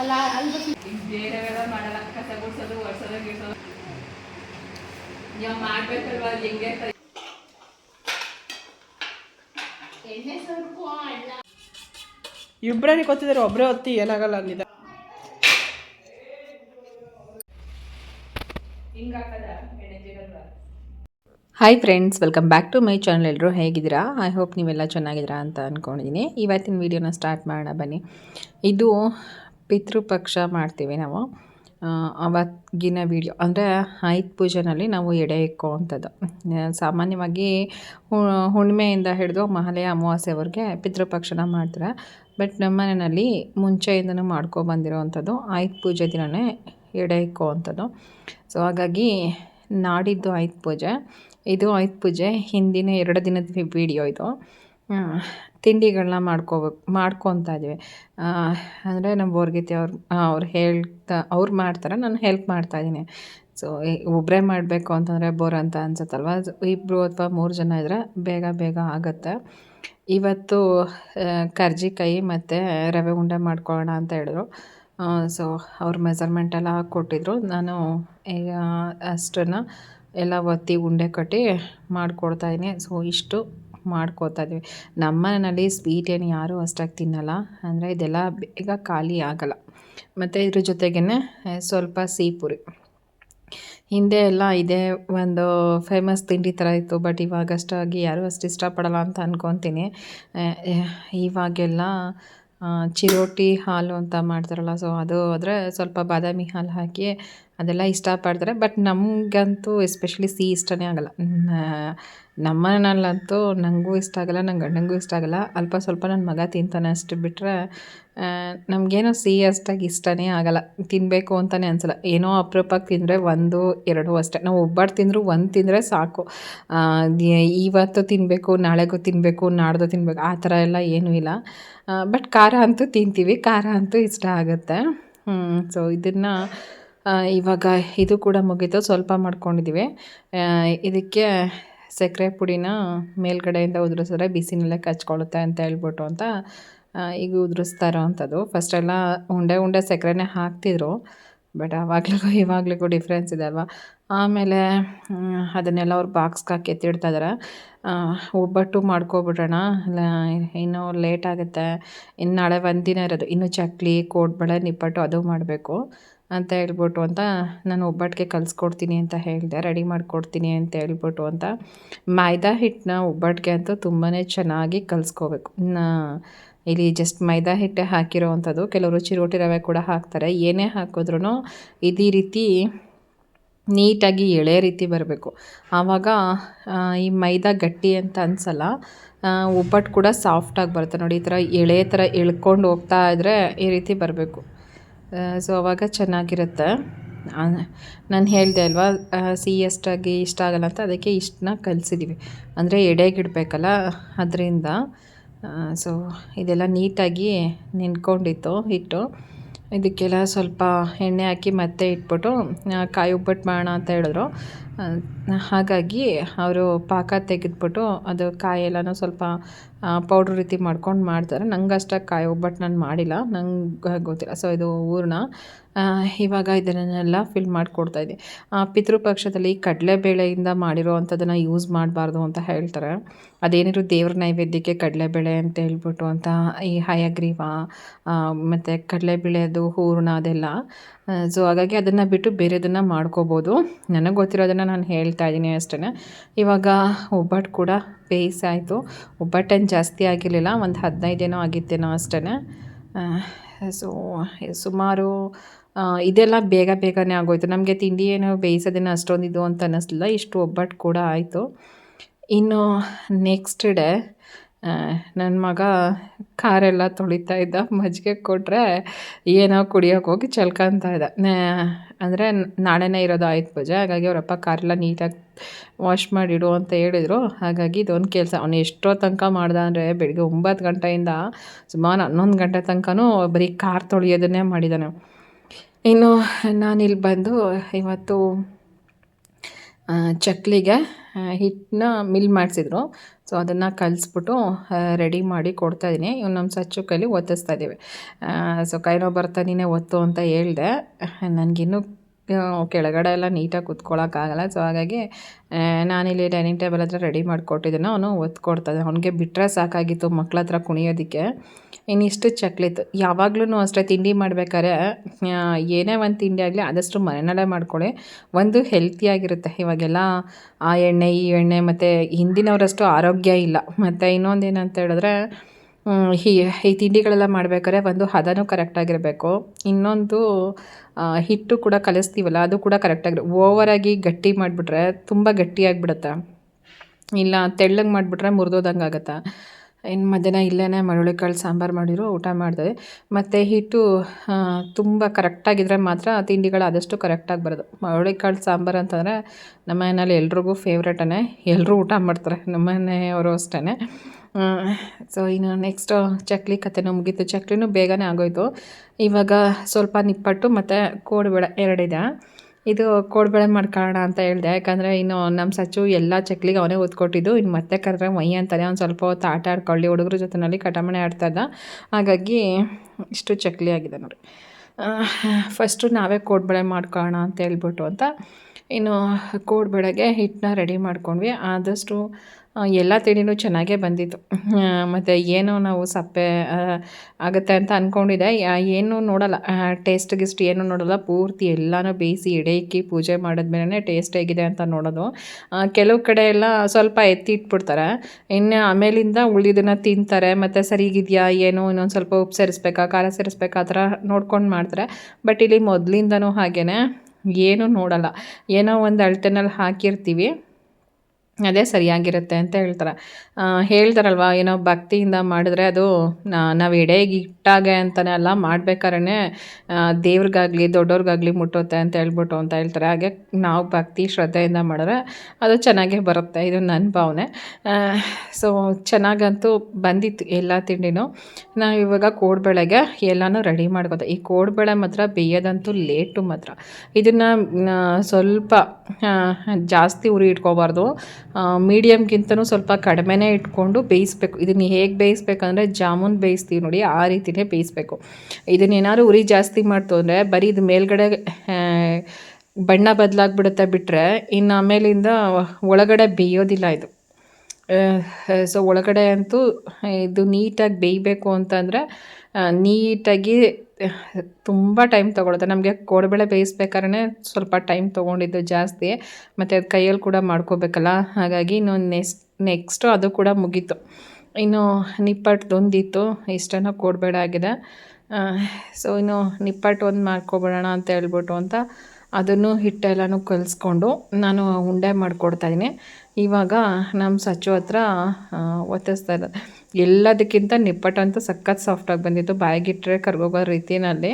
ಅಲ್ಲ ಅಲ್ಲಿ. ಬೇರೆವೆಲ್ಲ ಮಾಡಲ್ಲ ಕಸ ಗುಡ್ಸೋದು ಒರ್ಸೋದು ಗಿಡ್ಸೋದು ನೀವು ಮಾಡ್ಬೇಕಲ್ವಾ ಅದು ಹೆಂಗೆ ಎಣ್ಣೆ ಸ್ವಲ್ಪ ಅಲ್ಲ ಇಬ್ಬರೇ ಗೊತ್ತಿದ್ದಾರೆ ಒಬ್ಬರೇ ಹೊತ್ತಿ ಏನಾಗಲ್ಲ ಅಂದಿದ್ದ. Hi friends welcome back to my channel ಎಲ್ಲರೂ ಹೇಗಿದ್ದೀರಾ? ಐ ಹೋಪ್ ನೀವೆಲ್ಲ ಚೆನ್ನಾಗಿದ್ದೀರಾ ಅಂತ ಅಂದ್ಕೊಂಡಿದ್ದೀನಿ ಇವತ್ತಿನ ವೀಡಿಯೋನ ಸ್ಟಾರ್ಟ್ ಮಾಡೋಣ ಬನ್ನಿ. ಇದು ಪಿತೃಪಕ್ಷ ಮಾಡ್ತೀವಿ ನಾವು. ಅವತ್ತಿನ ವೀಡಿಯೋ ಅಂದರೆ ಆಯುಧ ಪೂಜೆನಲ್ಲಿ ನಾವು ಎಡೆ ಇಕ್ಕುವಂಥದ್ದು ಸಾಮಾನ್ಯವಾಗಿ ಹುಣ್ಣಿಮೆಯಿಂದ ಹಿಡಿದು ಮಹಾಲಯ ಅಮಾವಾಸ್ಯೆವರೆಗೆ ಪಿತೃಪಕ್ಷನ ಮಾಡ್ತಾರೆ. ಬಟ್ ನಮ್ಮ ಮನೆಯಲ್ಲಿ ಮುಂಚೆಯಿಂದನೂ ಮಾಡ್ಕೊ ಬಂದಿರೋವಂಥದ್ದು ಆಯುಧ ಪೂಜೆ ದಿನವೇ ಎಡೆ ಇಕ್ಕುವಂಥದ್ದು ಸೊ ಹಾಗಾಗಿ ನಾಡಿದ್ದು ಆಯುಧ ಪೂಜೆ. ಇದು ಆಯುಧ ಪೂಜೆ ಹಿಂದಿನ ಎರಡು ದಿನದ ವಿಡಿಯೋ ಇದು. ತಿಂಡಿಗಳನ್ನ ಮಾಡ್ಕೋಬೇಕು ಮಾಡ್ಕೊತಾ ಇದ್ದೀವಿ ಅಂದರೆ ನಮ್ಮ ಬೋರ್ಗಿತಿ ಅವ್ರು ಅವ್ರು ಹೇಳ್ತಾ, ಅವ್ರು ಮಾಡ್ತಾರೆ, ನಾನು ಹೆಲ್ಪ್ ಮಾಡ್ತಾ ಇದ್ದೀನಿ. ಸೊ ಒಬ್ಬರೇ ಮಾಡಬೇಕು ಅಂತಂದರೆ ಬೋರ್ ಅಂತ ಅನ್ಸುತ್ತಲ್ವ? ಇಬ್ಬರು ಅಥವಾ ಮೂರು ಜನ ಇದ್ದರೆ ಬೇಗ ಬೇಗ ಆಗುತ್ತೆ. ಇವತ್ತು ಕರ್ಜಿಕಾಯಿ ಮತ್ತು ರವೆ ಉಂಡೆ ಮಾಡ್ಕೊಳ್ಳೋಣ ಅಂತ ಹೇಳಿದ್ರು. ಸೊ ಅವ್ರ ಮೆಸರ್ಮೆಂಟ್ ಎಲ್ಲ ಕೊಟ್ಟಿದ್ರು. ನಾನು, ಈಗ ಅಷ್ಟನ್ನು ಎಲ್ಲ ಒತ್ತಿ ಉಂಡೆ ಕಟ್ಟಿ ಮಾಡಿಕೊಡ್ತಾಯಿದ್ದೀನಿ ಸೊ ಇಷ್ಟು. ಮಾಡ್ಕೋತಾ ಇದ್ದೀವಿ ನಮ್ಮ ಮನೆಯಲ್ಲಿ ಸ್ವೀಟ್ ಏನು ಯಾರೂ ಅಷ್ಟಾಗಿ ತಿನ್ನಲ್ಲ. ಅಂದರೆ ಇದೆಲ್ಲ ಬೇಗ ಖಾಲಿ ಆಗಲ್ಲ. ಮತ್ತು ಇದ್ರ ಜೊತೆಗೇ ಸ್ವಲ್ಪ ಸೀಪುರಿ ಹಿಂದೆ ಎಲ್ಲ ಇದೇ ಒಂದು ಫೇಮಸ್ ತಿಂಡಿ ಥರ ಇತ್ತು. ಬಟ್ ಇವಾಗ ಅಷ್ಟಾಗಿ ಯಾರೂ ಅಷ್ಟು ಇಷ್ಟಪಡಲ್ಲ ಅಂತ ಅಂದ್ಕೊತೀನಿ ಇವಾಗೆಲ್ಲ ಚಿರೋಟಿ ಹಾಲು ಅಂತ ಮಾಡ್ತಾರಲ್ಲ. ಸೊ ಅದು ಆದರೆ ಸ್ವಲ್ಪ ಬಾದಾಮಿ ಹಾಲು ಹಾಕಿ ಅದೆಲ್ಲ ಇಷ್ಟಪಡ್ತಾರೆ. ಬಟ್ ನಮಗಂತೂ ಎಸ್ಪೆಷಲಿ ಸಿಹಿ ಇಷ್ಟನೇ ಆಗಲ್ಲ. ನಮ್ಮನಲ್ಲಂತೂ ನಮ್ಮ ನನಗೂ ಇಷ್ಟ ಆಗಲ್ಲ ನನ್ನ ಗಂಡನಿಗೂ ಇಷ್ಟ ಆಗಲ್ಲ. ಅಲ್ಪ ಸ್ವಲ್ಪ ನನ್ನ ಮಗ ತಿಂತಾನೆ ಅಷ್ಟು ಬಿಟ್ಟರೆ ನಮಗೇನೋ ಸಿಹಿ ಅಷ್ಟಾಗಿ ಇಷ್ಟನೇ ಆಗಲ್ಲ. ತಿನ್ನಬೇಕು ಅಂತಲೇ ಅನಿಸಲ್ಲ. ಏನೋ ಅಪರೂಪಕ್ಕೆ ತಿಂದರೆ ಒಂದು, ಎರಡು ಅಷ್ಟೇ. ನಾವು ಒಬ್ಬಟ್ಟು ತಿಂದರೂ ಒಂದು ತಿಂದರೆ ಸಾಕು. ಇವತ್ತು ತಿನ್ನಬೇಕು ನಾಳೆಗೂ ತಿನ್ನಬೇಕು ನಾಡ್ದು ತಿನ್ನಬೇಕು ಆ ಥರ ಎಲ್ಲ ಏನೂ ಇಲ್ಲ. ಬಟ್ ಖಾರ ಅಂತೂ ತಿಂತೀವಿ. ಖಾರ ಅಂತೂ ಇಷ್ಟ ಆಗುತ್ತೆ. ಸೊ ಇದನ್ನು ಇವಾಗ ಇದು ಕೂಡ ಮುಗೀತು. ಸ್ವಲ್ಪ ಮಾಡ್ಕೊಂಡಿದ್ದೀವಿ ಇದಕ್ಕೆ ಸಕ್ಕರೆ ಪುಡಿನ ಮೇಲ್ಗಡೆಯಿಂದ ಉದುರಿಸಿದ್ರೆ ಬಿಸಿನಲ್ಲೇ ಕಚ್ಕೊಳ್ಳುತ್ತೆ ಅಂತ ಹೇಳ್ಬಿಟ್ಟು ಅಂತ ಈಗ ಉದುರಿಸ್ತಾ ಇರೋವಂಥದ್ದು ಫಸ್ಟೆಲ್ಲ ಉಂಡೆ ಉಂಡೆ ಸಕ್ಕರೆನೇ ಹಾಕ್ತಿದ್ರು. ಬಟ್ ಆವಾಗ್ಲಿಗೂ ಇವಾಗಲಿಗೂ ಡಿಫ್ರೆನ್ಸ್ ಇದೆ ಅಲ್ವಾ? ಆಮೇಲೆ ಅದನ್ನೆಲ್ಲ ಅವ್ರು ಬಾಕ್ಸ್ಗೆ ಹಾಕಿ ಎತ್ತಿಡ್ತಾ ಇದ್ದಾರೆ ಒಬ್ಬಟ್ಟು ಮಾಡ್ಕೊಬಿಡೋಣ. ಇನ್ನೂ ಲೇಟ್ ಆಗುತ್ತೆ. ಇನ್ನು ನಾಳೆ ಒಂದಿನ ಇರೋದು. ಇನ್ನು ಚಕ್ಲಿ, ಕೋಡ್ಬಳೆ, ನಿಪ್ಪಟ್ಟು ಅದು ಮಾಡಬೇಕು. ಅಂತ ಹೇಳ್ಬಿಟ್ಟು ಅಂತ ನಾನು ಒಬ್ಬಟ್ಟಿಗೆ ಕಲಿಸ್ಕೊಡ್ತೀನಿ ಅಂತ ಹೇಳಿದೆ, ರೆಡಿ ಮಾಡಿಕೊಡ್ತೀನಿ ಅಂತ ಹೇಳ್ಬಿಟ್ಟು ಅಂತ. ಮೈದಾ ಹಿಟ್ಟನ್ನ ಒಬ್ಬಟ್ಟಿಗೆ ಅಂತೂ ತುಂಬಾ ಚೆನ್ನಾಗಿ ಕಲಿಸ್ಕೋಬೇಕು. ಇಲ್ಲಿ ಜಸ್ಟ್ ಮೈದಾ ಹಿಟ್ಟೆ ಹಾಕಿರೋ ಅಂಥದ್ದು ಕೆಲವರು ಚಿರೋಟಿ ರವೆ ಕೂಡ ಹಾಕ್ತಾರೆ. ಏನೇ ಹಾಕಿದ್ರೂ ಇದೇ ರೀತಿ ನೀಟಾಗಿ ಎಳೆ ರೀತಿ ಬರಬೇಕು. ಆವಾಗ ಈ ಮೈದಾ ಗಟ್ಟಿ ಅಂತ ಅನ್ಸಲ್ಲ ಒಬ್ಬಟ್ಟು ಕೂಡ ಸಾಫ್ಟಾಗಿ ಬರುತ್ತೆ. ನೋಡಿ, ಈ ಥರ ಎಳೆ ಥರ ಎಳ್ಕೊಂಡು ಹೋಗ್ತಾ ಇದ್ದರೆ ಈ ರೀತಿ ಬರಬೇಕು. ಸೊ ಅವಾಗ ಚೆನ್ನಾಗಿರುತ್ತೆ. ನಾನು ಹೇಳಿದೆ ಅಲ್ವಾ ಸಿಹಿಯಷ್ಟಾಗಿ ಸಿಹಿ ಇಷ್ಟ ಆಗಲ್ಲ ಅಂತ ಅದಕ್ಕೆ ಇಷ್ಟನ್ನ ಕಲಿಸಿದ್ದೀವಿ ಅಂದರೆ ಎಡೆಗಿಡಬೇಕಲ್ಲ ಅದರಿಂದ. ಸೊ ಇದೆಲ್ಲ ನೀಟಾಗಿ ನೆನ್ಕೊಂಡಿತ್ತು ಹಿಟ್ಟು ಇದಕ್ಕೆಲ್ಲ ಸ್ವಲ್ಪ ಎಣ್ಣೆ ಹಾಕಿ ಮತ್ತೆ ಇಟ್ಬಿಟ್ಟು ಕಾಯಿ ಒಬ್ಬಟ್ಟು ಮಾಡೋಣ ಅಂತ ಹೇಳಿದ್ರು. ಹಾಗಾಗಿ ಅವರು ಪಾಕ ತೆಗೆದ್ಬಿಟ್ಟು ಅದು ಕಾಯಿ ಎಲ್ಲನೂ ಸ್ವಲ್ಪ ಪೌಡ್ರ್ ರೀತಿ ಮಾಡ್ಕೊಂಡು ಮಾಡ್ತಾರೆ. ನಂಗೆ ಅಷ್ಟಾಗಿ ಕಾಯಿ ಒಬ್ಬಟ್ಟು ನಾನು ಮಾಡಿಲ್ಲ. ನಂಗೆ ಗೊತ್ತಿಲ್ಲ. ಸೊ ಇದು ಊರನ್ನ ಇವಾಗ ಇದನ್ನೆಲ್ಲ ಫಿಲ್ ಮಾಡಿಕೊಡ್ತಾ ಇದ್ದೆ ಪಿತೃಪಕ್ಷದಲ್ಲಿ ಕಡಲೆಬೇಳೆಯಿಂದ ಮಾಡಿರೋ ಅಂಥದ್ದನ್ನು ಯೂಸ್ ಮಾಡಬಾರ್ದು ಅಂತ ಹೇಳ್ತಾರೆ. ಅದೇನಿದ್ರು ದೇವ್ರ ನೈವೇದ್ಯಕ್ಕೆ ಕಡಲೆಬೇಳೆ ಅಂತ ಹೇಳ್ಬಿಟ್ಟು ಅಂತ ಈ ಹಯಗ್ರೀವ ಮತ್ತು ಕಡಲೆಬೇಳೆದು ಹೂರ್ಣ ಅದೆಲ್ಲ ಸೊ ಹಾಗಾಗಿ ಅದನ್ನು ಬಿಟ್ಟು ಬೇರೆದನ್ನು ಮಾಡ್ಕೋಬೋದು. ನನಗೆ ಗೊತ್ತಿರೋದನ್ನು ನಾನು ಹೇಳ್ತಾ ಇದ್ದೀನಿ ಅಷ್ಟೇ ಇವಾಗ ಒಬ್ಬಟ್ಟು ಕೂಡ ಬೇಯಿಸಾಯಿತು ಒಬ್ಬಟ್ಟೇನು ಜಾಸ್ತಿ ಆಗಿರಲಿಲ್ಲ, ಒಂದು ಹದಿನೈದೇನೋ ಆಗಿತ್ತೇನೋ ಅಷ್ಟೇ ಸೊ ಸುಮಾರು ಇದೆಲ್ಲ ಬೇಗ ಬೇಗನೆ ಆಗೋಯ್ತು. ನಮಗೆ ತಿಂಡಿ ಏನು ಬೇಯಿಸೋದೇನೋ ಅಷ್ಟೊಂದು ಇದು ಅಂತ ಅನ್ನಿಸ್ಲಿಲ್ಲ ಇಷ್ಟು ಒಬ್ಬಟ್ಟು ಕೂಡ ಆಯಿತು. ಇನ್ನು ನೆಕ್ಸ್ಟ್ ಡೇ ನನ್ನ ಮಗ ಕಾರೆಲ್ಲ ತೊಳಿತಾ ಇದ್ದ. ಮಜ್ಜಿಗೆ ಕೊಟ್ಟರೆ ಏನೋ ಕುಡಿಯೋಕೆ ಹೋಗಿ ಚಲ್ಕೊಂತ ಇದ್ದ. ಅಂದರೆ ನಾಳೆನೇ ಇರೋದು ಆಯ್ತು ಪೂಜೆ. ಹಾಗಾಗಿ ಅವರಪ್ಪ ಕಾರೆಲ್ಲ ನೀಟಾಗಿ ವಾಶ್ ಮಾಡಿಡು ಅಂತ ಹೇಳಿದರು. ಹಾಗಾಗಿ ಇದೊಂದು ಕೆಲಸ. ಅವನು ಎಷ್ಟೋ ತನಕ ಮಾಡ್ದ ಅಂದರೆ ಬೆಳಗ್ಗೆ ಒಂಬತ್ತು ಗಂಟೆಯಿಂದ ಸುಮಾರು ಹನ್ನೊಂದು ಗಂಟೆ ತನಕನೂ ಬರೀ ಕಾರ್ ತೊಳೆಯೋದನ್ನೇ ಮಾಡಿದ್ದಾನೆ ಇನ್ನು ನಾನಿಲ್ಲಿ ಬಂದು ಇವತ್ತು ಚಕ್ಲಿಗೆ ಹಿಟ್ಟನ್ನ ಮಿಲ್ ಮಾಡಿಸಿದ್ರು. ಸೊ ಅದನ್ನು ಕಲಿಸ್ಬಿಟ್ಟು ರೆಡಿ ಮಾಡಿ ಕೊಡ್ತಾ ಇದ್ದೀನಿ ಇವ್ನು ನಮ್ಮ ಸಚ್ಚು ಕೈಲಿ ಒತ್ತಿಸ್ತಾ ಇದ್ದೀವಿ ಸೊ ಕೈನೋ ನೀನೇ ಒತ್ತು ಅಂತ ಹೇಳಿದೆ. ನನಗಿನ್ನೂ ಕೆಳಗಡೆ ಎಲ್ಲ ನೀಟಾಗಿ ಕುತ್ಕೊಳ್ಳೋಕ್ಕಾಗಲ್ಲ ಸೊ ಹಾಗಾಗಿ ನಾನಿಲ್ಲಿ ಡೈನಿಂಗ್ ಟೇಬಲ್ ಹತ್ರ ರೆಡಿ ಮಾಡಿಕೊಟ್ಟಿದ್ದೀನಿ ಅವನು ಒತ್ತು ಅವನಿಗೆ ಬಿಟ್ಟರೆ ಸಾಕಾಗಿತ್ತು ಮಕ್ಳ ಹತ್ರ ಕುಣಿಯೋದಕ್ಕೆ. ಇನ್ನಿಷ್ಟು ಚಕ್ಲಿತ್ತು. ಯಾವಾಗ್ಲೂ ಅಷ್ಟೇ ತಿಂಡಿ ಮಾಡ್ಬೇಕಾದ್ರೆ ಏನೇ ಒಂದು ತಿಂಡಿ ಆಗಲಿ ಆದಷ್ಟು ಮನೆಯಲ್ಲೇ ಮಾಡ್ಕೊಳ್ಳಿ. ಒಂದು ಹೆಲ್ತಿಯಾಗಿರುತ್ತೆ ಇವಾಗೆಲ್ಲ ಆ ಎಣ್ಣೆ, ಈ ಎಣ್ಣೆ ಮತ್ತು ಹಿಂದಿನವರಷ್ಟು ಆರೋಗ್ಯ ಇಲ್ಲ. ಮತ್ತು ಇನ್ನೊಂದು ಏನಂತ ಹೇಳಿದ್ರೆ ಈ ಈ ತಿಂಡಿಗಳೆಲ್ಲ ಮಾಡಬೇಕಾದ್ರೆ ಒಂದು ಹದನೂ ಕರೆಕ್ಟಾಗಿರಬೇಕು ಇನ್ನೊಂದು ಹಿಟ್ಟು ಕೂಡ ಕಲಿಸ್ತೀವಲ್ಲ, ಅದು ಕೂಡ ಕರೆಕ್ಟಾಗಿ ಓವರಾಗಿ ಗಟ್ಟಿ ಮಾಡಿಬಿಟ್ರೆ ತುಂಬ ಗಟ್ಟಿಯಾಗಿಬಿಡುತ್ತೆ ಇಲ್ಲ, ತೆಳ್ಳಗೆ ಮಾಡಿಬಿಟ್ರೆ ಮುರಿದೋದಂಗೆ ಆಗುತ್ತೆ. ಇನ್ನು ಮಧ್ಯಾಹ್ನ ಇಲ್ಲೇ ಮರಳಿಕಾಳು ಸಾಂಬಾರು ಮಾಡಿರೋ, ಊಟ ಮಾಡಿದೆ. ಮತ್ತು ಹಿಟ್ಟು ತುಂಬ ಕರೆಕ್ಟಾಗಿದ್ದರೆ ಮಾತ್ರ ತಿಂಡಿಗಳು ಆದಷ್ಟು ಕರೆಕ್ಟಾಗಿ ಬರೋದು. ಮರಳಿಕಾಳು ಸಾಂಬಾರು ಅಂತಂದರೆ ನಮ್ಮ ಮನೇಲಿ ಎಲ್ರಿಗೂ ಫೇವ್ರೇಟನೇ ಎಲ್ಲರೂ ಊಟ ಮಾಡ್ತಾರೆ, ನಮ್ಮ ಮನೆಯವರು ಅಷ್ಟೇ ಸೊ ಇನ್ನು ನೆಕ್ಸ್ಟ್ ಚಕ್ಲಿ ಕಥೆನೂ ಮುಗೀತು. ಚಕ್ಲಿನೂ ಬೇಗನೆ ಆಗೋಯ್ತು. ಇವಾಗ ಸ್ವಲ್ಪ ನಿಪ್ಪಟ್ಟು ಮತ್ತು ಕೋಡುಬೇಳೆ ಎರಡಿದೆ. ಇದು ಕೋಡುಬೇಳೆ ಮಾಡ್ಕೊಳ್ಳೋಣ ಅಂತ ಹೇಳಿದೆ. ಯಾಕಂದರೆ ಇನ್ನು ನಮ್ಮ ಸಚ್ಚು ಎಲ್ಲ ಚಕ್ಲಿಗೆ ಅವನೇ ಓದ್ಕೊಟ್ಟಿದ್ದು ಇನ್ನು ಮತ್ತೆ ಕರೆದ್ರೆ ಮೈ ಅಂತಾನೆ ಅವ್ನು ಸ್ವಲ್ಪ ಹೊತ್ತು ಆಟ ಆಡ್ಕೊಳ್ಳಿ. ಹುಡುಗರ ಜೊತೆನಲ್ಲಿ ಕಟಮಣೆ ಆಡ್ತಾಯಿದ್ದ ಹಾಗಾಗಿ ಇಷ್ಟು ಚಕ್ಲಿ ಆಗಿದೆ ನೋಡಿ. ಫಸ್ಟು ನಾವೇ ಕೋಡುಬೇಳೆ ಮಾಡ್ಕೊಳ್ಳೋಣ ಅಂತ ಹೇಳ್ಬಿಟ್ಟು ಅಂತ ಇನ್ನು ಕೋಡುಬೇಳೆಗೆ ಹಿಟ್ಟನ್ನ ರೆಡಿ ಮಾಡ್ಕೊಂಡ್ವಿ. ಆದಷ್ಟು ಎಲ್ಲ ತಿಂಡಿನೂ ಚೆನ್ನಾಗೇ ಬಂದಿತ್ತು. ಮತ್ತು ಏನೋ ನಾವು ಸಪ್ಪೆ ಆಗುತ್ತೆ ಅಂತ ಅಂದ್ಕೊಂಡಿದ್ದೆ ಏನೂ ನೋಡಲ್ಲ. ಟೇಸ್ಟ್ ಗಿಸ್ಟ್ ಏನೂ ನೋಡಲ್ಲ. ಪೂರ್ತಿ ಎಲ್ಲನೂ ಬೇಯಿಸಿ ಎಡೆ ಇಕ್ಕಿ ಪೂಜೆ ಮಾಡಿದ್ಮೇಲೆ ಟೇಸ್ಟ್ ಹೇಗಿದೆ ಅಂತ ನೋಡೋದು. ಕೆಲವು ಕಡೆ ಎಲ್ಲ ಸ್ವಲ್ಪ ಎತ್ತಿ ಇಟ್ಬಿಡ್ತಾರೆ ಇನ್ನು ಆಮೇಲಿಂದ ಉಳಿದನ್ನು ತಿಂತಾರೆ. ಮತ್ತು ಸರಿಗಿದೆಯಾ, ಏನು, ಇನ್ನೊಂದು ಸ್ವಲ್ಪ ಉಪ್ಪು ಸೇರಿಸ್ಬೇಕಾ, ಖಾರ ಸೇರಿಸ್ಬೇಕಾ, ಆ ಥರ ನೋಡ್ಕೊಂಡು ಮಾಡ್ತಾರೆ. ಬಟ್ ಇಲ್ಲಿ ಮೊದಲಿಂದನೂ ಹಾಗೇ ಏನೂ ನೋಡಲ್ಲ. ಏನೋ ಒಂದು ಅಳತೆನಲ್ಲಿ ಹಾಕಿರ್ತೀವಿ. ಅದೇ ಸರಿಯಾಗಿರುತ್ತೆ ಅಂತ ಹೇಳ್ತಾರೆ. ಹೇಳ್ತಾರಲ್ವಾ, ಏನೋ ಭಕ್ತಿಯಿಂದ ಮಾಡಿದ್ರೆ ಅದು ನಾವು ಎಡೆಗೆ ಇಟ್ಟಾಗೆ ಅಂತಲೇ ಅಲ್ಲ ಮಾಡ್ಬೇಕಾದ್ರೆ ದೇವ್ರಿಗಾಗಲಿ ದೊಡ್ಡವ್ರಿಗಾಗಲಿ ಮುಟ್ಟುತ್ತೆ ಅಂತ ಹೇಳ್ಬಿಟ್ಟು ಅಂತ ಹೇಳ್ತಾರೆ. ಹಾಗೆ ನಾವು ಭಕ್ತಿ, ಶ್ರದ್ಧೆಯಿಂದ ಮಾಡಿದ್ರೆ ಅದು ಚೆನ್ನಾಗೇ ಬರುತ್ತೆ, ಇದು ನನ್ನ ಭಾವನೆ. ಸೊ ಚೆನ್ನಾಗಂತೂ ಬಂದಿತ್ತು ಎಲ್ಲ ತಿಂಡಿನೂ. ನಾವು ಇವಾಗ ಕೋಡ್ಬೇಳೆಗೆ ಎಲ್ಲನೂ ರೆಡಿ ಮಾಡ್ಕೋದೆ ಈ ಕೋಡ್ಬೇಳೆ ಮಾತ್ರ ಬೇಯೋದಂತೂ ಲೇಟು ಮಾತ್ರ. ಇದನ್ನು ಸ್ವಲ್ಪ ಜಾಸ್ತಿ ಉರಿ ಇಟ್ಕೋಬಾರ್ದು. ಮೀಡಿಯಮ್ಗಿಂತನೂ ಸ್ವಲ್ಪ ಕಡಿಮೆನೇ ಇಟ್ಕೊಂಡು ಬೇಯಿಸ್ಬೇಕು. ಇದನ್ನು ಹೇಗೆ ಬೇಯಿಸ್ಬೇಕಂದ್ರೆ ಜಾಮೂನ್ ಬೇಯಿಸ್ತೀವಿ ನೋಡಿ, ಆ ರೀತಿಯೇ ಬೇಯಿಸ್ಬೇಕು. ಇದನ್ನೇನಾದ್ರು ಉರಿ ಜಾಸ್ತಿ ಮಾಡ್ತು ಅಂದರೆ ಬರೀ ಇದು ಮೇಲ್ಗಡೆ ಬಣ್ಣ ಬದಲಾಗ್ಬಿಡುತ್ತೆ ಬಿಟ್ಟರೆ ಇನ್ನು ಆಮೇಲಿಂದ ಒಳಗಡೆ ಬೇಯೋದಿಲ್ಲ ಇದು. ಸೊ ಒಳಗಡೆ ಅಂತೂ ಇದು ನೀಟಾಗಿ ಬೇಯಬೇಕು ಅಂತಂದರೆ ನೀಟಾಗಿ ತುಂಬ ಟೈಮ್ ತೊಗೊಳುತ್ತೆ ನಮಗೆ ಕೋಡುಬೇಳೆ ಬೇಯಿಸ್ಬೇಕಾದ್ರೆ ಸ್ವಲ್ಪ ಟೈಮ್ ತೊಗೊಂಡಿದ್ದು ಜಾಸ್ತಿ. ಮತ್ತು ಅದು ಕೈಯಲ್ಲಿ ಕೂಡ ಮಾಡ್ಕೋಬೇಕಲ್ಲ. ಹಾಗಾಗಿ ಇನ್ನು ನೆಕ್ಸ್ಟ್ ನೆಕ್ಸ್ಟು ಅದು ಕೂಡ ಮುಗೀತು. ಇನ್ನು ನಿಪ್ಪಟ್ಟದೊಂದಿತ್ತು ಇಷ್ಟನ್ನು ಕೋಡುಬೇಳೆ ಆಗಿದೆ. ಸೊ ಇನ್ನು ನಿಪ್ಪಟ್ಟು ಒಂದು ಮಾಡ್ಕೊಬಿಡೋಣ ಅಂತ ಹೇಳ್ಬಿಟ್ಟು ಅಂತ ಅದನ್ನು ಹಿಟ್ಟೆಲ್ಲನೂ ಕಲಿಸ್ಕೊಂಡು ನಾನು ಉಂಡೆ ಮಾಡಿಕೊಡ್ತಾಯಿದ್ದೀನಿ ಇವಾಗ ನಮ್ಮ ಸಚ್ಚು ಹತ್ರ ಒತ್ತಿಸ್ತಾ ಇರೋದು ಎಲ್ಲದಕ್ಕಿಂತ ನಿಪ್ಪಟ್ಟಂತೂ ಸಖತ್ ಸಾಫ್ಟಾಗಿ ಬಂದಿತ್ತು. ಬಾಯಿಗಿಟ್ಟರೆ ಕರ್ಗೋಗೋ ರೀತಿನಲ್ಲಿ.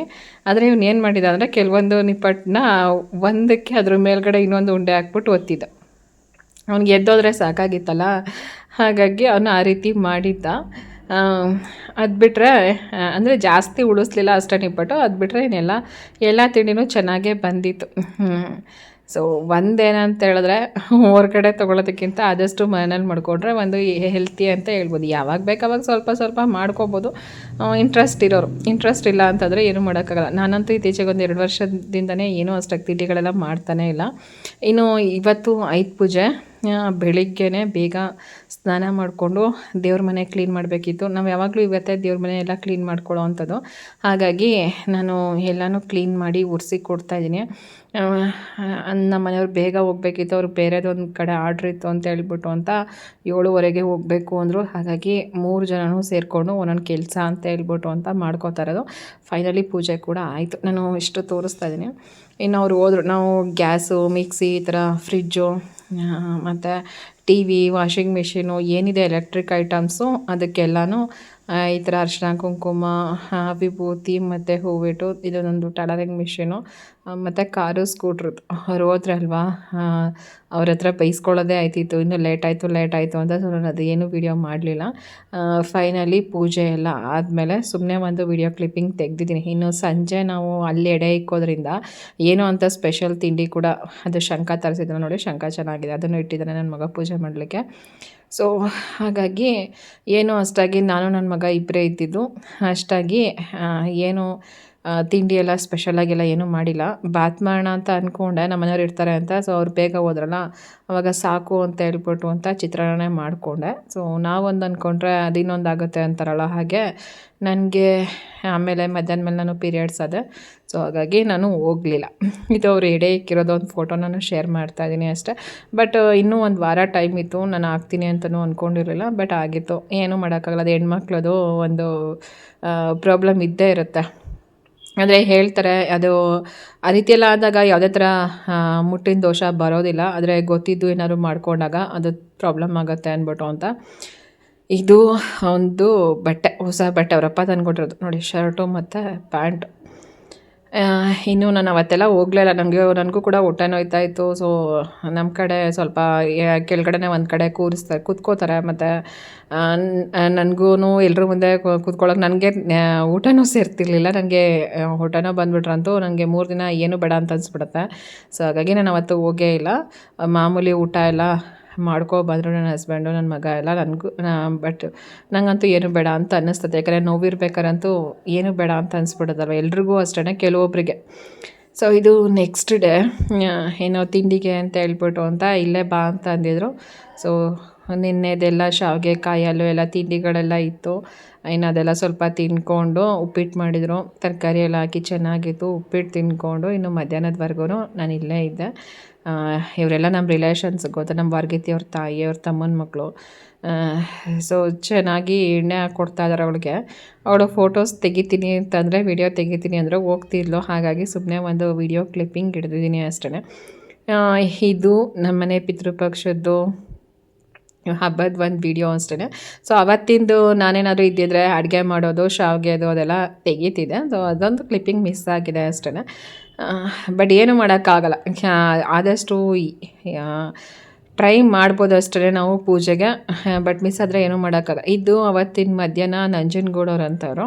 ಆದರೆ ಇವ್ನು ಏನು ಮಾಡಿದ ಅಂದರೆ ಕೆಲವೊಂದು ನಿಪ್ಪಟ್ಟನ್ನ ಒಂದಕ್ಕೆ ಅದ್ರ ಮೇಲ್ಗಡೆ ಇನ್ನೊಂದು ಉಂಡೆ ಹಾಕ್ಬಿಟ್ಟು ಒತ್ತಿದ್ದ ಅವ್ನಿಗೆ ಎದ್ದೋದ್ರೆ ಸಾಕಾಗಿತ್ತಲ್ಲ? ಹಾಗಾಗಿ ಅವನು ಆ ರೀತಿ ಮಾಡಿದ್ದ. ಅದು ಬಿಟ್ಟರೆ ಅಂದರೆ ಜಾಸ್ತಿ ಉಳಿಸ್ಲಿಲ್ಲ ಅಷ್ಟೇ ನಿಪ್ಪಟ್ಟು ಅದು ಬಿಟ್ಟರೆ ಇನ್ನೆಲ್ಲ ಎಲ್ಲ ತಿಂಡಿನೂ ಚೆನ್ನಾಗೇ ಬಂದಿತ್ತು. ಸೊ ಒಂದೇನಂತ ಹೇಳಿದ್ರೆ, ಹೊರಗಡೆ ತೊಗೊಳೋದಕ್ಕಿಂತ ಆದಷ್ಟು ಮನೇಲಿ ಮಾಡಿಕೊಂಡ್ರೆ ಒಂದು ಹೆಲ್ತಿ ಅಂತ ಹೇಳ್ಬೋದು. ಯಾವಾಗ ಬೇಕಾವಾಗ ಸ್ವಲ್ಪ ಸ್ವಲ್ಪ ಮಾಡ್ಕೋಬೋದು. ಇಂಟ್ರೆಸ್ಟ್ ಇರೋರು. ಇಂಟ್ರೆಸ್ಟ್ ಇಲ್ಲ ಅಂತಂದರೆ ಏನು ಮಾಡೋಕ್ಕಾಗಲ್ಲ. ನಾನಂತೂ ಇತ್ತೀಚೆಗೆ ಒಂದು ಎರಡು ವರ್ಷದಿಂದನೇ ಏನೂ ಅಷ್ಟಾಗಿ ತಿಂಡಿಗಳೆಲ್ಲ ಮಾಡ್ತಾನೇ ಇಲ್ಲ. ಇನ್ನು ಇವತ್ತು ಐದು ಪೂಜೆ. ಬೆಳಿಗ್ಗೆನೇ ಬೇಗ ಸ್ನಾನ ಮಾಡಿಕೊಂಡು ದೇವ್ರ ಮನೆ ಕ್ಲೀನ್ ಮಾಡಬೇಕಿತ್ತು. ನಾವು ಯಾವಾಗಲೂ ಇವತ್ತೇ ದೇವ್ರ ಮನೆ ಎಲ್ಲ ಕ್ಲೀನ್ ಮಾಡ್ಕೊಳ್ಳೋ ಅಂಥದ್ದು ಹಾಗಾಗಿ ನಾನು ಎಲ್ಲನೂ ಕ್ಲೀನ್ ಮಾಡಿ ಒರೆಸಿ ಕೊಡ್ತಾಯಿದ್ದೀನಿ ನಮ್ಮ ಮನೆಯವ್ರು ಬೇಗ ಹೋಗ್ಬೇಕಿತ್ತು. ಅವ್ರು ಬೇರೆದೊಂದು ಕಡೆ ಆರ್ಡ್ರ್ ಇತ್ತು ಅಂತ ಹೇಳ್ಬಿಟ್ಟು ಅಂತ ಏಳುವರೆಗೆ ಹೋಗಬೇಕು ಅಂದರು. ಹಾಗಾಗಿ ಮೂರು ಜನನೂ ಸೇರಿಕೊಂಡು ಒಂದೊಂದು ಕೆಲಸ ಅಂತ ಹೇಳ್ಬಿಟ್ಟು ಅಂತ ಮಾಡ್ಕೋತಾ ಇರೋದು. ಫೈನಲಿ ಪೂಜೆ ಕೂಡ ಆಯಿತು. ನಾನು ಇಷ್ಟು ತೋರಿಸ್ತಾ ಇದ್ದೀನಿ. ಇನ್ನು ಅವ್ರು ಹೋದ್ರು. ನಾವು ಗ್ಯಾಸು, ಮಿಕ್ಸಿ ಈ ಥರ ಫ್ರಿಜ್ಜು ಮತ್ತು ಟಿ ವಿ ವಾಷಿಂಗ್ ಮಿಷಿನು, ಏನಿದೆ ಎಲೆಕ್ಟ್ರಿಕ್ ಐಟಮ್ಸು, ಅದಕ್ಕೆಲ್ಲನೂ ಈ ಥರ ಅರಿಶಿನ ಕುಂಕುಮ ವಿಭೂತಿ ಮತ್ತು ಹೂವಿಟ್ಟು ಇದೊಂದು ಟೈಲರಿಂಗ್ ಮಿಷಿನು ಮತ್ತು ಕಾರು ಸ್ಕೂಟ್ರದ್ದು ಅವ್ರು ಹೋದ್ರಲ್ವಾ ಅವ್ರ ಹತ್ರ ಬೈಸ್ಕೊಳ್ಳೋದೇ ಆಯ್ತಿತ್ತು. ಇನ್ನೂ ಲೇಟ್ ಆಯಿತು ಲೇಟ್ ಆಯಿತು ಅಂತ ಸೊ ನಾನು ಅದು ಏನೂ ವೀಡಿಯೋ ಮಾಡಲಿಲ್ಲ. ಫೈನಲಿ ಪೂಜೆ ಎಲ್ಲ ಆದಮೇಲೆ ಸುಮ್ಮನೆ ಒಂದು ವೀಡಿಯೋ ಕ್ಲಿಪ್ಪಿಂಗ್ ತೆಗ್ದಿದ್ದೀನಿ. ಇನ್ನು ಸಂಜೆ ನಾವು ಅಲ್ಲಿ ಎಡೆ ಇಕ್ಕೋದ್ರಿಂದ ಏನೋ ಅಂತ ಸ್ಪೆಷಲ್ ತಿಂಡಿ ಕೂಡ ಅದು ಶಂಕ ತರಿಸಿದ್ರು ನೋಡಿ ಶಂಕ ಚೆನ್ನಾಗಿದೆ. ಅದನ್ನು ಇಟ್ಟಿದ್ದಾನೆ ನನ್ನ ಮಗ ಪೂಜೆ. ಮಾಡಲಿಕ್ಕೆ. ಸೊ ಹಾಗಾಗಿ ಏನು ಅಷ್ಟಾಗಿ ನಾನು ನನ್ನ ಮಗ ಇಬ್ಬರೇ ಇದ್ದಿದ್ದು. ಅಷ್ಟಾಗಿ ಏನು ತಿಂಡಿ ಎಲ್ಲ ಸ್ಪೆಷಲಾಗೆಲ್ಲ ಏನೂ ಮಾಡಿಲ್ಲ. ಬಾತ್ ಮಾಡೋಣ ಅಂತ ಅಂದ್ಕೊಂಡೆ ನಮ್ಮನೆಯವ್ರು ಇರ್ತಾರೆ ಅಂತ. ಸೊ ಅವ್ರು ಬೇಗ ಹೋದ್ರಲ್ಲ. ಅವಾಗ ಸಾಕು ಅಂತ ಹೇಳ್ಬಿಟ್ಟು ಅಂತ ಚಿತ್ರಾನ್ನ ಮಾಡಿಕೊಂಡೆ. ಸೊ ನಾವೊಂದು ಅಂದ್ಕೊಂಡ್ರೆ ಅದು ಇನ್ನೊಂದು ಆಗುತ್ತೆ ಅಂತಾರಲ್ಲ ಹಾಗೆ. ನನಗೆ ಆಮೇಲೆ ಮಧ್ಯಾಹ್ನ ಮೇಲೆ ನಾನು ಪೀರಿಯಡ್ಸ್ ಅದೇ. ಸೊ ಹಾಗಾಗಿ ನಾನು ಹೋಗಲಿಲ್ಲ. ಇದು ಅವ್ರು ಎಡೆ ಇಕ್ಕಿರೋದು ಒಂದು ಫೋಟೋ ನಾನು ಶೇರ್ ಮಾಡ್ತಾ ಇದ್ದೀನಿ ಅಷ್ಟೇ. ಬಟ್ ಇನ್ನೂ ಒಂದು ವಾರ ಟೈಮ್ ಇತ್ತು, ನಾನು ಆಗ್ತೀನಿ ಅಂತಲೂ ಅಂದ್ಕೊಂಡಿರಲಿಲ್ಲ ಬಟ್ ಆಗಿತ್ತು. ಏನೂ ಮಾಡೋಕ್ಕಾಗಲ್ಲ. ಅದು ಹೆಣ್ಮಕ್ಳದು ಒಂದು ಪ್ರಾಬ್ಲಮ್ ಇದ್ದೇ ಇರುತ್ತೆ. ಅಂದರೆ ಹೇಳ್ತಾರೆ, ಅದು ಆ ರೀತಿಯೆಲ್ಲ ಆದಾಗ ಯಾವುದೇ ಥರ ಮುಟ್ಟಿನ ದೋಷ ಬರೋದಿಲ್ಲ. ಆದರೆ ಗೊತ್ತಿದ್ದು ಏನಾದ್ರು ಮಾಡ್ಕೊಂಡಾಗ ಅದು ಪ್ರಾಬ್ಲಮ್ ಆಗುತ್ತೆ ಅಂದ್ಬಿಟ್ಟು ಅಂತ. ಇದು ಒಂದು ಬಟ್ಟೆ, ಹೊಸ ಬಟ್ಟೆ. ಅವರಪ್ಪ ತಂದುಕೊಟ್ಟಿರೋದು. ನೋಡಿ ಶರ್ಟು ಮತ್ತು ಪ್ಯಾಂಟು ಇನ್ನು ನಾನು ಅವತ್ತೆಲ್ಲ ಹೋಗಲಿಲ್ಲ ನನಗೆ ನನಗೂ ಕೂಡ ಹೊಟ್ಟೆ ನೋಯ್ತಾ ಇತ್ತು ಸೊ ನಮ್ಮ ಕಡೆ ಸ್ವಲ್ಪ ಕೆಳಗಡೆನೇ ಒಂದು ಕಡೆ ಕೂರಿಸ್ತಾರೆ ಕೂತ್ಕೋತಾರೆ. ಮತ್ತು ನನಗೂ ಎಲ್ಲರೂ ಮುಂದೆ ಕೂತ್ಕೊಳ್ಳೋಕೆ ನನಗೆ ಊಟನೂ ಸೇರ್ತಿರ್ಲಿಲ್ಲ. ನನಗೆ ಹೊಟ್ಟೆನೋ ಬಂದುಬಿಟ್ರಂತೂ ನನಗೆ ಮೂರು ದಿನ ಏನು ಬೇಡ ಅಂತ ಅನಿಸ್ಬಿಡುತ್ತೆ. ಸೊ ಹಾಗಾಗಿ ನಾನು ಅವತ್ತು ಹೋಗೇ ಇಲ್ಲ. ಮಾಮೂಲಿ ಊಟ ಎಲ್ಲ ಮಾಡ್ಕೊ ಬಂದರು ನನ್ನ ಹಸ್ಬೆಂಡು ನನ್ನ ಮಗ ಎಲ್ಲ ನನಗೂ ಬಟ್ ನನಗಂತೂ ಏನು ಬೇಡ ಅಂತ ಅನ್ನಿಸ್ತದೆ. ಯಾಕಂದರೆ ನೋವಿರ್ಬೇಕಾರಂತೂ ಏನು ಬೇಡ ಅಂತ ಅನಿಸ್ಬಿಡೋದಲ್ವ? ಎಲ್ರಿಗೂ ಅಷ್ಟೇ ಕೆಲವೊಬ್ಬರಿಗೆ ಸೊ ಇದು ನೆಕ್ಸ್ಟ್ ಡೇ ಏನೋ ತಿಂಡಿಗೆ ಅಂತ ಹೇಳ್ಬಿಟ್ಟು ಅಂತ ಇಲ್ಲೇ ಬಾ ಅಂತ ಅಂದಿದ್ರು. ಸೊ ನಿನ್ನೆದೆಲ್ಲ ಶಾವಿಗೆ, ಕಾಯಿ ಹಾಲು ಎಲ್ಲ ತಿಂಡಿಗಳೆಲ್ಲ ಇತ್ತು. ಇನ್ನು ಅದೆಲ್ಲ ಸ್ವಲ್ಪ ತಿನ್ಕೊಂಡು ಉಪ್ಪಿಟ್ಟು ಮಾಡಿದರು. ತರಕಾರಿ ಎಲ್ಲ ಹಾಕಿ ಚೆನ್ನಾಗಿತ್ತು, ಉಪ್ಪಿಟ್ಟು ತಿನ್ಕೊಂಡು ಇನ್ನು ಮಧ್ಯಾಹ್ನದವರೆಗೂ ನಾನು ಇಲ್ಲೇ ಇದ್ದೆ. ಇವರೆಲ್ಲ ನಮ್ಮ ರಿಲೇಷನ್ಸ್ ಗೊತ್ತಾ ನಮ್ಮ ವರ್ಗೀತಿ ಅವ್ರ ತಾಯಿ, ಅವ್ರ ತಮ್ಮನ ಮಕ್ಕಳು ಸೊ ಚೆನ್ನಾಗಿ ಎಣ್ಣೆ ಕೊಡ್ತಾ ಇದ್ದಾರೆ ಅವಳಿಗೆ. ಅವಳು ಫೋಟೋಸ್ ತೆಗಿತೀನಿ ಅಂತಂದರೆ ವಿಡಿಯೋ ತೆಗಿತೀನಿ ಅಂದರೆ ಹೋಗ್ತಿದ್ಲು. ಹಾಗಾಗಿ ಸುಮ್ಮನೆ ಒಂದು ವಿಡಿಯೋ ಕ್ಲಿಪ್ಪಿಂಗ್ ಹಿಡಿದಿದ್ದೀನಿ ಅಷ್ಟೇ ಇದು ನಮ್ಮನೆ ಪಿತೃಪಕ್ಷದ್ದು ಹಬ್ಬದ ಒಂದು ವಿಡಿಯೋ ಅಷ್ಟೇ ಸೊ ಅವತ್ತಿಂದು ನಾನೇನಾದರೂ ಇದ್ದಿದ್ರೆ ಅಡುಗೆ ಮಾಡೋದು, ಶಾವ್ಗೆದು ಅದೆಲ್ಲ ತೆಗೀತಿದೆ ಸೊ ಅದೊಂದು ಕ್ಲಿಪ್ಪಿಂಗ್ ಮಿಸ್ ಆಗಿದೆ ಅಷ್ಟೇ ಬಟ್ ಏನು ಮಾಡೋಕ್ಕಾಗಲ್ಲ. ಆದಷ್ಟು ಟ್ರೈ ಮಾಡ್ಬೋದು ಅಷ್ಟೇ ನಾವು ಪೂಜೆಗೆ ಬಟ್ ಮಿಸ್ ಆದರೆ ಏನೂ ಮಾಡೋಕ್ಕಾಗಲ್ಲ. ಇದು ಅವತ್ತಿನ ಮಧ್ಯಾಹ್ನ ನಂಜನಗೂಡವ್ರು ಅಂತವರು.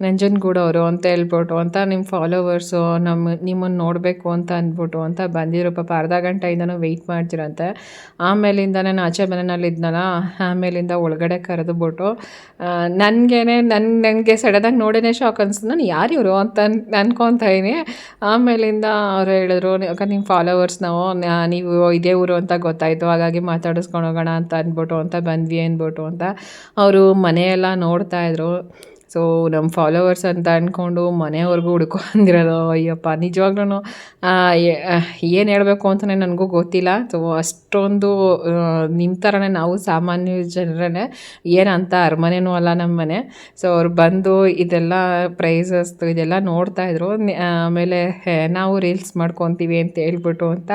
ನಂಜನಗೂಡವರು ಅಂತ ಹೇಳ್ಬಿಟ್ಟು ಅಂತ ನಿಮ್ಮ ಫಾಲೋವರ್ಸು ನಮ್ಮ ನಿಮ್ಮನ್ನು ನೋಡಬೇಕು ಅಂತ ಅಂದ್ಬಿಟ್ಟು ಅಂತ ಬಂದಿರೋ ಪಾಪ ಅರ್ಧ ಗಂಟೆಯಿಂದನೂ ವೆಯ್ಟ್ ಮಾಡ್ತಿರಂತೆ. ಆಮೇಲಿಂದ ನಾನು ಆಚೆ ಮನೆಯಲ್ಲಿ ಇದ್ನಲ್ಲ, ಆಮೇಲಿಂದ ಒಳಗಡೆ ಕರೆದುಬಿಟ್ಟು ನನಗೇನೆ ನನ್ನ ನನಗೆ ಸಡನ್ನಾಗಿ ನೋಡೇ ಶಾಕ್ ಅನ್ಸ್ತು ನಾನು ಯಾರು ಇವರು ಅಂತ ಇದೀನಿ. ಆಮೇಲಿಂದ ಅವರು ಹೇಳಿದ್ರು ಯಾಕೆ ನಿಮ್ಮ ಫಾಲೋವರ್ಸ್ ನಾವು ನೀವು ಇದೇ ಊರು ಅಂತ ಗೊತ್ತಾಯಿತು. ಹಾಗಾಗಿ ಮಾತಾಡಿಸ್ಕೊಂಡು ಹೋಗೋಣ ಅಂತ ಅಂದ್ಬಿಟ್ಟು ಅಂತ ಬಂದ್ವಿ ಅಂದ್ಬಿಟ್ಟು ಅಂತ. ಅವರು ಮನೆಯೆಲ್ಲ ನೋಡ್ತಾ ಇದ್ರು. ಸೊ ನಮ್ಮ ಫಾಲೋವರ್ಸ್ ಅಂತ ಅಂದ್ಕೊಂಡು ಮನೆಯವ್ರಿಗೂ ಹುಡ್ಕೊಂಡಿರೋದು ಅಯ್ಯಪ್ಪ ನಿಜವಾಗ್ಲೂ ಏನು ಹೇಳಬೇಕು ಅಂತಲೇ ನನಗೂ ಗೊತ್ತಿಲ್ಲ. ಸೊ ಅಷ್ಟೊಂದು ನಿಮ್ಮ ಥರನೇ ನಾವು ಸಾಮಾನ್ಯ ಜನರೇ ಏನಂತ ಅರಮನೆನೂ ಅಲ್ಲ ನಮ್ಮ ಮನೆ. ಸೊ ಅವ್ರು ಬಂದು ಇದೆಲ್ಲ ಪ್ರೈಸಸ್ದು ಇದೆಲ್ಲ ನೋಡ್ತಾಯಿದ್ರು ಆಮೇಲೆ ನಾವು ರೀಲ್ಸ್ ಮಾಡ್ಕೊತೀವಿ ಅಂತ ಹೇಳ್ಬಿಟ್ಟು ಅಂತ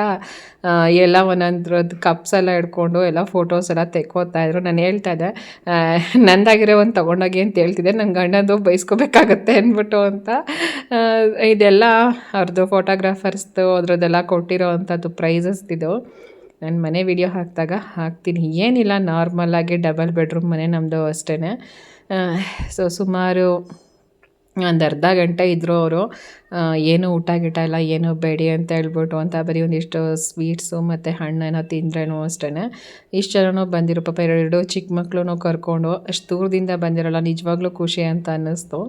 ಎಲ್ಲ ಒಂದೊಂದ್ರದ್ದು ಕಪ್ಸ್ ಎಲ್ಲ ಹಿಡ್ಕೊಂಡು ಎಲ್ಲ ಫೋಟೋಸ್ ಎಲ್ಲ ತೆಕ್ಕೋತಾ ಇದ್ರು. ನಾನು ಹೇಳ್ತಾ ಇದ್ದೆ ನಂದಾಗಿರೋ ಒಂದು ತೊಗೊಂಡೋಗಿ ಅಂತ ಹೇಳ್ತಿದ್ದೆ. ನನ್ನ ಗಂಡಂದು ಬೈಸ್ಕೋಬೇಕಾಗತ್ತೆ ಅಂದ್ಬಿಟ್ಟು ಅಂತ. ಇದೆಲ್ಲ ಅವ್ರದ್ದು ಫೋಟೋಗ್ರಾಫರ್ಸ್ದು ಅದರದ್ದೆಲ್ಲ ಕೊಟ್ಟಿರೋ ಅಂಥದ್ದು ಪ್ರೈಸಸ್ ಇದು ನಾನು ಮನೆ ವಿಡಿಯೋ ಹಾಕಿದಾಗ ಹಾಕ್ತೀನಿ. ಏನಿಲ್ಲ ನಾರ್ಮಲಾಗಿ ಡಬಲ್ ಬೆಡ್ರೂಮ್ ಮನೆ ನಮ್ಮದು ಅಷ್ಟೇ ಸೊ ಸುಮಾರು ಒಂದು ಅರ್ಧ ಗಂಟೆ ಇದ್ದರು ಅವರು ಏನು ಊಟ ಗೀಟ ಇಲ್ಲ ಏನು ಬೇಡಿ ಅಂತ ಹೇಳ್ಬಿಟ್ಟು ಅಂತ ಬರೀ ಒಂದಿಷ್ಟು ಸ್ವೀಟ್ಸು ಮತ್ತು ಹಣ್ಣೇನೋ ತಿಂದ್ರೇನೋ ಅಷ್ಟೇ ಇಷ್ಟು ಜನನೂ ಬಂದಿರೋ, ಪಾಪ ಎರಡು ಚಿಕ್ಕ ಮಕ್ಕಳು ಕರ್ಕೊಂಡು ಅಷ್ಟು ದೂರದಿಂದ ಬಂದಿರಲ್ಲ, ನಿಜವಾಗ್ಲೂ ಖುಷಿ ಅಂತ ಅನ್ನಿಸ್ತು.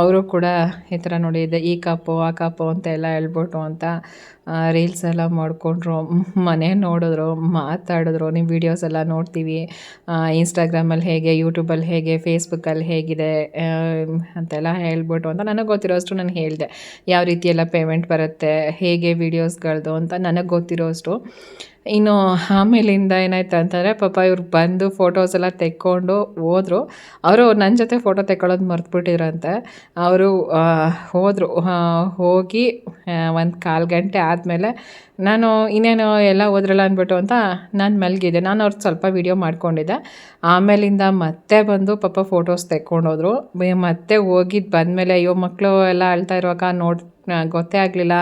ಅವರು ಕೂಡ ಈ ಥರ ನೋಡಿ ಇದೆ, ಈ ಕಾಪು, ಆ ಕಾಪು ಅಂತ ಎಲ್ಲ ಹೇಳ್ಬಿಟ್ಟು ಅಂತ ರೀಲ್ಸ್ ಎಲ್ಲ ಮಾಡಿಕೊಂಡ್ರು. ಮನೆ ನೋಡಿದ್ರು, ಮಾತಾಡಿದ್ರು. ನಿಮ್ಮ ವೀಡಿಯೋಸ್ ಎಲ್ಲ ನೋಡ್ತೀವಿ. ಇನ್ಸ್ಟಾಗ್ರಾಮಲ್ಲಿ ಹೇಗೆ ಯೂಟ್ಯೂಬಲ್ಲಿ ಹೇಗೆ ಫೇಸ್ಬುಕ್ಕಲ್ಲಿ ಹೇಗಿದೆ ಅಂತೆಲ್ಲ ಹೇಳ್ಬಿಟ್ಟು ಅಂತ ನನಗೆ ಗೊತ್ತಿರೋಷ್ಟು ನಾನು ಹೇಳಿದೆ. ಯಾವ ರೀತಿ ಎಲ್ಲ ಪೇಮೆಂಟ್ ಬರುತ್ತೆ, ಹೇಗೆ ವೀಡಿಯೋಸ್ಗಳದ್ದು ಅಂತ ನನಗೆ ಗೊತ್ತಿರೋಷ್ಟು ಇನ್ನು ಆಮೇಲಿಂದ ಏನಾಯ್ತು ಅಂತಂದರೆ ಪಾಪ ಇವ್ರು ಬಂದು ಫೋಟೋಸ್ ಎಲ್ಲ ತೆಕ್ಕೊಂಡು ಹೋದರು. ಅವರು ನನ್ನ ಜೊತೆ ಫೋಟೋ ತೆಕ್ಕೊಳ್ಳೋದು ಮರ್ತುಬಿಟ್ಟಿರಂತೆ ಅವರು ಹೋದರು. ಹೋಗಿ ಒಂದು ಕಾಲು ಗಂಟೆ ಆದಮೇಲೆ ನಾನು ಇನ್ನೇನು ಎಲ್ಲ ಹೋದ್ರಲ್ಲ ಅಂದ್ಬಿಟ್ಟು ಅಂತ ನಾನು ಮಲಗಿದ್ದೆ. ನಾನು ಅವ್ರದ್ದು ಸ್ವಲ್ಪ ವೀಡಿಯೋ ಮಾಡ್ಕೊಂಡಿದ್ದೆ. ಆಮೇಲಿಂದ ಮತ್ತೆ ಬಂದು ಪಾಪ ಫೋಟೋಸ್ ತೆಕ್ಕೊಂಡೋದ್ರು. ಮತ್ತೆ ಹೋಗಿದ್ದು ಬಂದಮೇಲೆ ಅಯ್ಯೋ ಮಕ್ಕಳು ಎಲ್ಲ ಅಳ್ತಾ ಇರುವಾಗ ನೋಡಿ ಗೊತ್ತೇ ಆಗಲಿಲ್ಲ.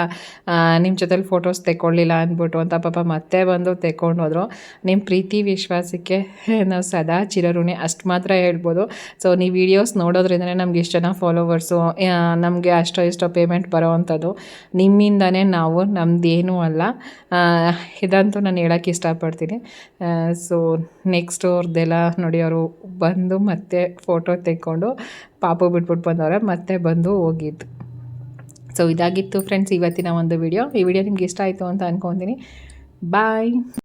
ನಿಮ್ಮ ಜೊತೆಲಿ ಫೋಟೋಸ್ ತೆಕ್ಕೊಳ್ಳಿಲ್ಲ ಅಂದ್ಬಿಟ್ಟು ಅಂತ ಪಾಪ ಮತ್ತೆ ಬಂದು ತೆಕ್ಕೊಂಡು ಹೋದ್ರು ನಿಮ್ಮ ಪ್ರೀತಿ, ವಿಶ್ವಾಸಕ್ಕೆ ನಾವು ಸದಾ ಚಿರಋಣಿ ಅಷ್ಟು ಮಾತ್ರ ಹೇಳ್ಬೋದು. ಸೊ ನೀವು ವೀಡಿಯೋಸ್ ನೋಡೋದ್ರಿಂದನೇ ನಮ್ಗೆ ಇಷ್ಟು ಜನ ಫಾಲೋವರ್ಸು ನಮಗೆ ಅಷ್ಟೋ ಇಷ್ಟೋ ಪೇಮೆಂಟ್ ಬರೋ ಅಂಥದ್ದು. ನಿಮ್ಮಿಂದನೇ ನಾವು ನಮ್ಮದೇನೂ ಅಲ್ಲ. ಇದಂತೂ ನಾನು ಹೇಳೋಕ್ಕೆ ಇಷ್ಟಪಡ್ತೀನಿ. ಸೊ ನೆಕ್ಸ್ಟ್ ಅವ್ರದ್ದೆಲ್ಲ ನೋಡಿ ಅವರು ಬಂದು ಮತ್ತೆ ಫೋಟೋ ತೆಕ್ಕೊಂಡು ಪಾಪು ಬಿಟ್ಬಿಟ್ಟು ಬಂದವ್ರೆ, ಮತ್ತೆ ಬಂದು ಹೋಗಿದ್ದು. ಸೊ ಇದಾಗಿತ್ತು ಫ್ರೆಂಡ್ಸ್ ಇವತ್ತಿನ ಒಂದು ವಿಡಿಯೋ ಈ ವಿಡಿಯೋ ನಿಮ್ಗೆ ಇಷ್ಟ ಆಯಿತು ಅಂತ ಅನ್ಕೊತೀನಿ. ಬಾಯ್